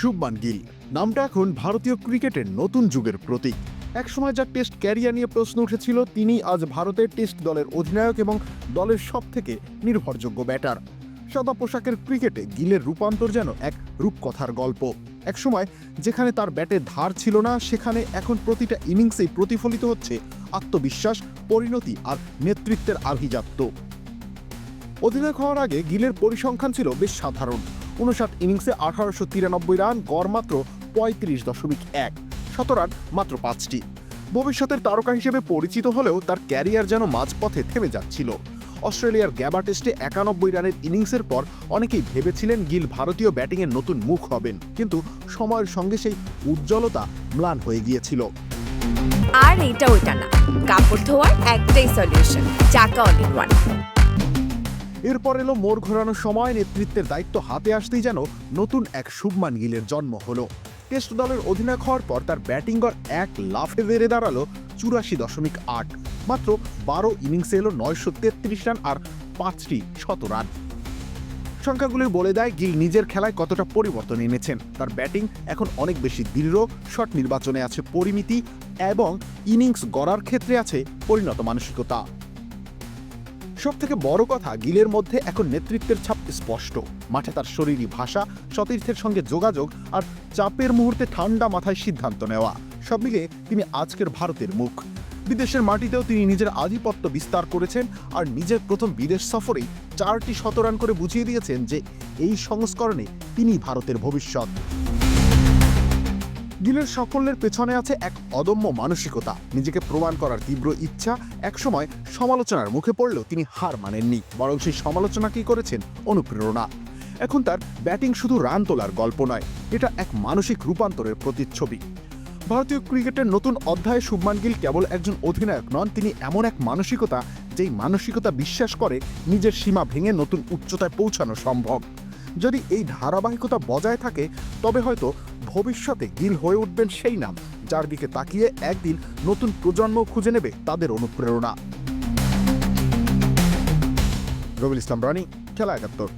শুভমান গিল। নামটা এখন ভারতীয় ক্রিকেটের নতুন যুগের প্রতীক। একসময় যার টেস্ট ক্যারিয়ার নিয়ে প্রশ্ন উঠেছিল, তিনি আজ ভারতের টেস্ট দলের অধিনায়ক এবং দলের সব থেকে নির্ভরযোগ্য ব্যাটার। সাদা পোশাকের ক্রিকেটে গিলের রূপান্তর যেন এক রূপকথার গল্প। একসময় যেখানে তার ব্যাটে ধার ছিল না, সেখানে এখন প্রতিটা ইনিংসেই প্রতিফলিত হচ্ছে আত্মবিশ্বাস, পরিণতি আর নেতৃত্বের আভিজাত্য। অধিনায়ক হওয়ার আগে গিলের পরিসংখ্যান ছিল বেশ সাধারণ। উনষাট ইনিংসে আঠারোশো তিরানব্বই রান, গড় মাত্র পঁয়ত্রিশ দশমিক এক। শত রান মাত্র পাঁচটি। ভবিষ্যতের তারকা হিসেবে পরিচিত হলেও তার ক্যারিয়ার যেন মাঝপথে থেমে যাচ্ছিল। অস্ট্রেলিয়ার গ্যাবা টেস্টে একানব্বই রানের ইনিংসের পর অনেকেই ভেবেছিলেন গিল ভারতীয় ব্যাটিংয়ের নতুন মুখ হবেন, কিন্তু সময়ের সঙ্গে সেই উজ্জ্বলতা ম্লান হয়ে গিয়েছিল। আর এটা ওইটা না। কাপড় ধোয়ার একটাই সলিউশন চাকা ইন ওয়ান এরপর এলো মোড় ঘোরানোর সময় নেতৃত্বের দায়িত্ব হাতে আসতেই যেন নতুন এক শুভমান গিলের জন্ম হলো। টেস্ট দলের অধিনায়ক হওয়ার পর তার ব্যাটিং গড় এক লাফে বেড়ে দাঁড়াল চুরাশি দশমিক আট। মাত্র বারো ইনিংসে এলো নয়শো তেত্রিশ রান আর পাঁচটি শত রান। সংখ্যাগুলি বলে দেয় গিল নিজের খেলায় কতটা পরিবর্তন এনেছেন। তার ব্যাটিং এখন অনেক বেশি দৃঢ়, শট নির্বাচনে আছে পরিমিতি এবং ইনিংস গড়ার ক্ষেত্রে আছে পরিণত মানসিকতা। সব থেকে বড় কথা, গিলের মধ্যে এখন নেতৃত্বের ছাপ স্পষ্ট। মাঠে তার শরীরী ভাষা, সতীর্থের সঙ্গে যোগাযোগ আর চাপের মুহূর্তে ঠান্ডা মাথায় সিদ্ধান্ত নেওয়া, সব মিলে তিনি আজকের ভারতের মুখ। বিদেশের মাটিতেও তিনি নিজের আধিপত্য বিস্তার করেছেন আর নিজের প্রথম বিদেশ সফরেই চারটি শতরান করে বুঝিয়ে দিয়েছেন যে এই সংস্করণে তিনি ভারতের ভবিষ্যৎ। গিলের সাফল্যের পেছনে আছে এক অদম্য মানসিকতা। নিজেকে প্রমাণ করার তীব্র ইচ্ছা একসময় সমালোচনার মুখে পড়লেও তিনি হার মানেননি, বরং সেই সমালোচনা সমালোচনাকেই করেছেন অনুপ্রেরণা। এখন তার ব্যাটিং শুধু রান তোলার গল্প নয়, এটা এক মানসিক রূপান্তরের প্রতিচ্ছবি। ভারতীয় ক্রিকেটের নতুন অধ্যায়ে শুভমান গিল কেবল একজন অধিনায়ক নন, তিনি এমন এক মানসিকতা যেই মানসিকতা বিশ্বাস করে নিজের সীমা ভেঙে নতুন উচ্চতায় পৌঁছানো সম্ভব। যদি এই ধারাবাহিকতা বজায় থাকে, তবে হয়তো ভবিষ্যতে গিল হয়ে উঠবেন সেই নাম, যার দিকে তাকিয়ে একদিন নতুন প্রজন্ম খুঁজে নেবে তাদের অনুপ্রেরণা। রবিল ইসলাম রানি, খেলা একাত্তর।